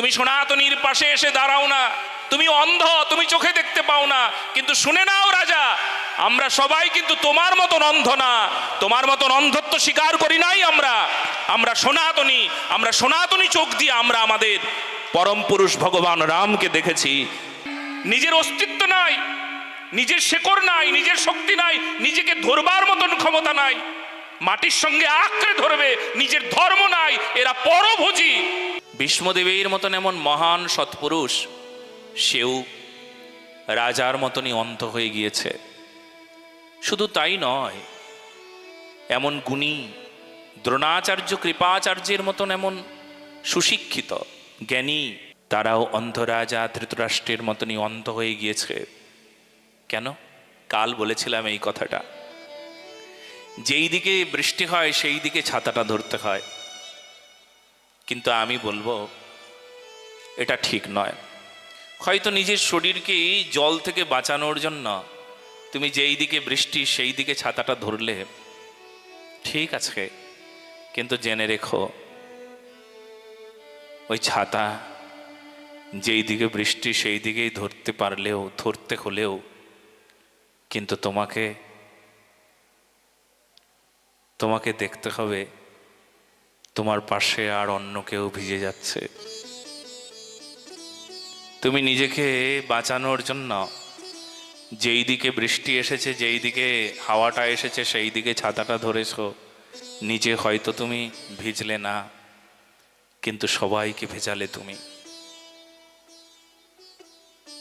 তুমি সনাতনীর পাশে এসে দাঁড়াও না। তুমি অন্ধ, তুমি চোখে দেখতে পাও না। কিন্তু শুনে নাও রাজা, আমরা সবাই কিন্তু তোমার মতন অন্ধ না। তোমার মতন অন্ধত্ব স্বীকার করি নাই আমরা। আমরা সনাতনী আমরা সনাতনী চোখ দিয়ে আমরা আমাদের পরম পুরুষ ভগবান রামকে দেখেছি। নিজের অস্তিত্ব নাই, নিজের শেকড় নাই, নিজের শক্তি নাই, নিজেকে ধরবার মতন ক্ষমতা নাই। মাটির সঙ্গে আঁকড়ে ধরবে, নিজের ধর্ম নাই, এরা পরভোজী। ভীষ্মদেবের মতন এমন মহান সৎপুরুষ, সেও রাজার মতনই অন্ধ হয়ে গিয়েছে। শুধু তাই নয়, এমন গুণী, দ্রোণাচার্য কৃপাচার্যের মতন এমন সুশিক্ষিত, জ্ঞানী, তারাও অন্ধ রাজা ধৃতরাষ্ট্রের মতনই অন্ধ হয়ে গিয়েছে। কেন? কাল বলেছিলাম এই কথাটা। যেই দিকে বৃষ্টি হয়, সেই দিকে ছাতাটা ধরতে হয়। কিন্তু আমি বলব, এটা ঠিক নয়। হয়তো নিজের শরীরকে জল থেকে বাঁচানোর জন্য তুমি যেই দিকে বৃষ্টি, সেই দিকে ছাতাটা ধরলে, ঠিক আছে, কিন্তু জেনে রেখো, ওই ছাতা যেই দিকে বৃষ্টি, সেই দিকেই ধরতে পারলেও, ধরতে হলেও কিন্তু তোমাকে তোমাকে দেখতে হবে তোমার পাশে আর অন্য কেউ ভিজে যাচ্ছে। তুমি নিজেকে বাঁচানোর জন্য যেই দিকে বৃষ্টি এসেছে, যেই দিকে হাওয়াটা এসেছে, সেই দিকে ছাতাটা ধরেছ, নিজে হয়তো তুমি ভিজলে না, কিন্তু সবাইকে ভেজালে তুমি।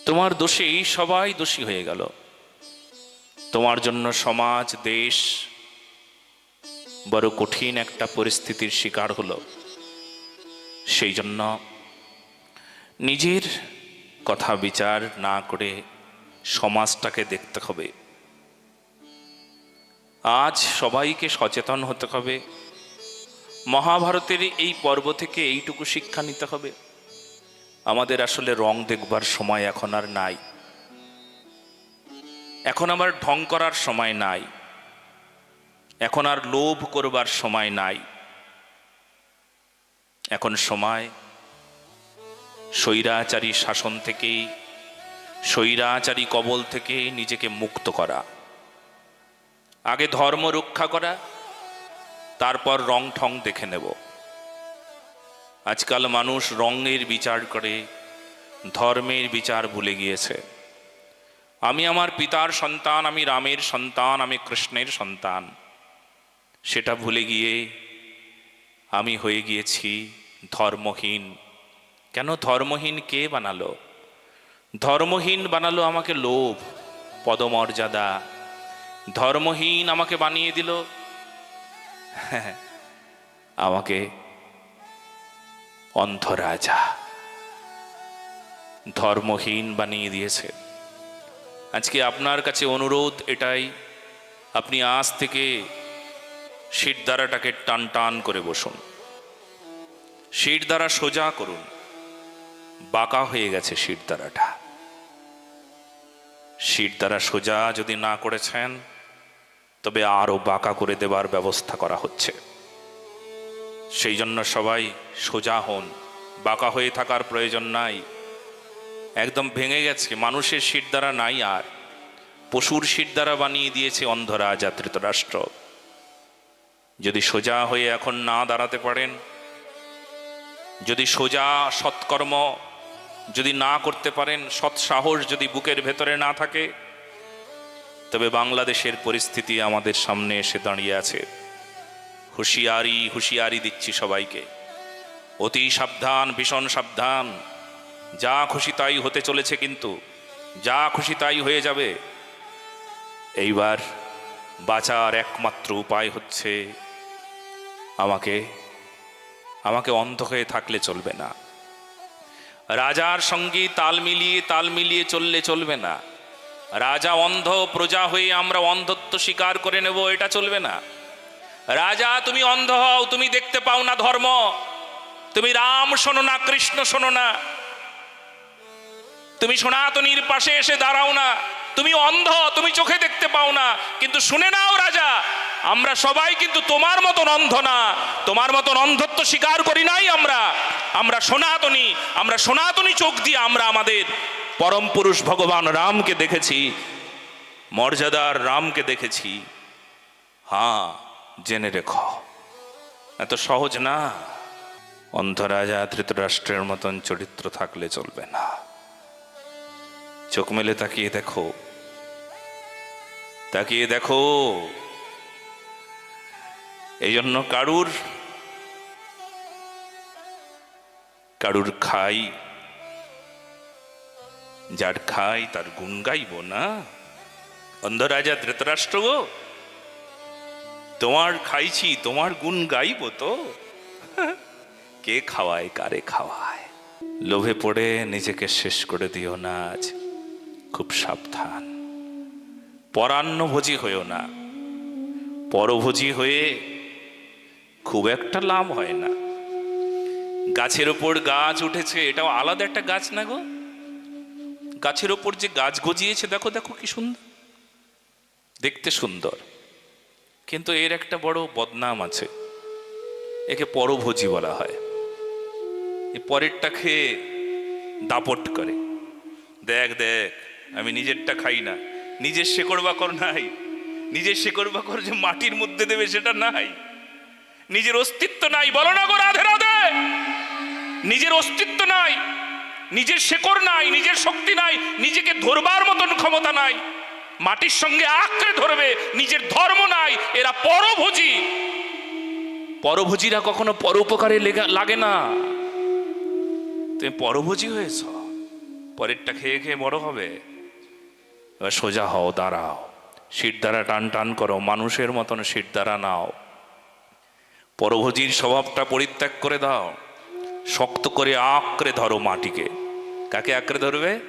তোমার দোষেই সবাই দোষী হয়ে গেল। তোমার জন্য সমাজ, দেশ বড় কঠিন একটা পরিস্থিতির শিকার হলো। সেই জন্য নিজের কথা বিচার না করে সমাজটাকে দেখতে হবে। আজ সবাইকে সচেতন হতে হবে। মহাভারতের এই পর্ব থেকে এইটুকু শিক্ষা নিতে হবে। আমাদের আসলে রং দেখবার সময় এখন আর নাই। এখন আমার ঢং করার সময় নাই। এখন আর লোভ করবার সময় নাই। এখন সময় স্বৈরাচারী শাসন থেকে স্বৈরাচারী কবল থেকে নিজেকে মুক্ত করা। আগে ধর্ম রক্ষা করা, তারপর রং ঠং দেখে নেব। আজকাল মানুষ রঙের বিচার করে, ধর্মের বিচার ভুলে গিয়েছে। আমি আমার পিতার সন্তান, আমি রামের সন্তান, আমি কৃষ্ণের সন্তান। সেটা ভুলে গিয়ে আমি হয়ে গিয়েছি ধর্মহীন। কেন ধর্মহীন কে বানালো? ধর্মহীন বানালো আমাকে লোভ, পদমর্যাদা। ধর্মহীন আমাকে বানিয়ে দিল। আমাকে অন্ধরাজা। ধর্মহীন বানিয়ে দিয়েছে। আজকে আপনার কাছে অনুরোধ এটাই, আপনি আজ থেকে শিরদারাটাকে টান টান করে বসুন। শিরদারা সোজা করুন। বাঁকা হয়ে গেছে শিরদারাটা দ্বারা সোজা যদি না করেছেন, তবে আরও বাঁকা করে দেবার ব্যবস্থা করা হচ্ছে। সেই জন্য সবাই সোজা হন। বাঁকা হয়ে থাকার প্রয়োজন নাই। একদম ভেঙে গেছে। মানুষের শিরদারা নাই আর। পশুর শিরদারা বানিয়ে দিয়েছে অন্ধরা জাতৃত রাষ্ট্র যদি সোজা হয়ে এখন না দাঁড়াতে পারেন, যদি সোজা সৎকর্ম যদি না করতে পারেন, সৎ সাহস যদি বুকের ভেতরে না থাকে, তবে বাংলাদেশের পরিস্থিতি আমাদের সামনে এসে দাঁড়িয়ে আছে। হুঁশিয়ারি হুঁশিয়ারি দিচ্ছি সবাইকে। অতি সাবধান, ভীষণ সাবধান। যা খুশি তাই হতে চলেছে কিন্তু, যা খুশি তাই হয়ে যাবে। এইবার বাঁচার একমাত্র উপায় হচ্ছে আমাকে আমাকে অন্ধ হয়ে থাকলে চলবে না। রাজার সঙ্গে তাল মিলিয়ে তাল মিলিয়ে চললে চলবে না। রাজা অন্ধ, প্রজা হয়ে আমরা অন্ধত্ব স্বীকার করে নেব, এটা চলবে না। রাজা, তুমি অন্ধ হও, তুমি দেখতে পাও না ধর্ম। তুমি রাম শোনো না, কৃষ্ণ শোনো না। তুমি সনাতনীর পাশে এসে দাঁড়াও না। তুমি অন্ধ, তুমি চোখে দেখতে পাও না। কিন্তু শুনে নাও রাজা আমরা সবাই কিন্তু তোমার মতন অন্ধ না। তোমার মতন অন্ধত্ব স্বীকার করি নাই আমরা। আমরা সনাতনী আমরা সনাতনী চোখ দিয়ে আমরা আমাদের পরম পুরুষ ভগবান রামকে দেখেছি, মর্যাদার রামকে দেখেছি। হ্যাঁ জেনে রেখ। এত সহজ না। অন্ধরাজা ধৃতরাষ্ট্রের মতন চরিত্র থাকলে চলবে না। চোখ মেলে তাকিয়ে দেখো। তাকিয়ে দেখো। এই জন্য কারুর কারুর খাই, যার খাই তার গুণ গাইব না। অন্ধরাজা ধৃতরাষ্ট্র গো, তোমার খাইছি, তোমার গুণ গাইব তো। কে খাওয়ায়, কারে খাওয়ায়? লোভে পড়ে নিজেকে শেষ করে দিও না আজ, খুব সাবধান। পরান্নভোজী হয়েও না। পরভোজী হয়ে খুব একটা লাভ হয় না। গাছের ওপর গাছ উঠেছে, এটাও আলাদা একটা গাছ না গো? গাছের ওপর যে গাছ গজিয়েছে, দেখো দেখো কি সুন্দর। দেখতে সুন্দর। কিন্তু এর একটা বড় বদনাম আছে। একে পরভোজী বলা হয়। এই পরেরটা খেয়ে দাপট করে। দেখ দেখ, আমি নিজেরটা খাই না। নিজের শেকড় বাকর নাই। নিজের শেকড় বাকর যে মাটির মধ্যে দেবে, সেটা নাই। নিজের অস্তিত্ব নাই, বলো না গো রাধে রাধে। নিজের অস্তিত্ব নাই, নিজের শেকড় নাই, নিজের শক্তি নাই, নিজেকে ধরবার মতন ক্ষমতা নাই। মাটির সঙ্গে আঁকড়ে ধরবে, নিজের ধর্ম নাই, এরা পরভোজী। পরভোজীরা কখনো পরোপকারে লেগা- না। তুমি পরভোজী হয়েছ, পরেরটা খেয়ে খেয়ে বড় হবে। সোজা হও, দাঁড়াও। শির দ্বারা টান টান করো, মানুষের মতন শির দ্বারা নাও। পরভোজীর স্বভাবটা পরিত্যাগ করে দাও। শক্ত করে আঁকড়ে ধরো মাটিকে। কাকে আঁকড়ে ধরবে?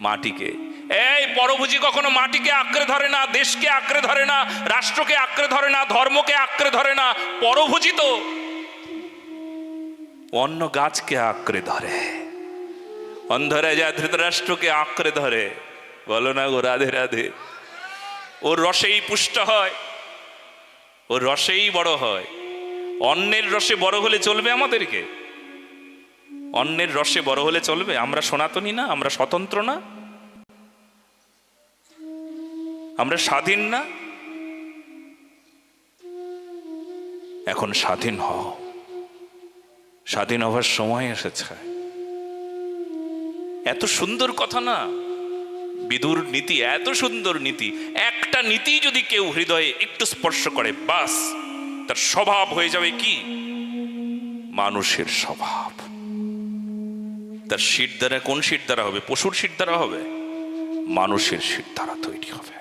মাটিকে। এই পরভোজী কখনো মাটিকে আঁকড়ে ধরে না, দেশকে আঁকড়ে ধরে না, রাষ্ট্রকে আঁকড়ে ধরে না, ধর্মকে আঁকড়ে ধরে না, পরভোজী তো। অন্য গাছকে আঁকড়ে ধরে। অন্ধরা যা ধৃতরাষ্ট্রকে আঁকড়ে ধরে। বলো না গো রাধে রাধে। ওর রসেই পুষ্ট হয়। ওর রসেই বড় হয়। অন্যের রসে বড় হলে চলবে আমাদেরকে। অন্যের রসে বড় হলে চলবে? আমরা সনাতনী না? আমরা স্বতন্ত্র না? আমরা স্বাধীন না? এখন স্বাধীন হও। স্বাধীন হবার সময় এসেছে। এত সুন্দর কথা না? বিদুর নীতি, এত সুন্দর নীতি। একটা নীতি যদি কেউ হৃদয়ে একটু স্পর্শ করে, বাস। তার স্বভাব হয়ে যাবে কি? মানুষের স্বভাব। তার শীত দ্বারা কোন শীত দ্বারা হবে? পশুর শীত দ্বারা হবে? মানুষের শীত দ্বারা তৈরি হবে।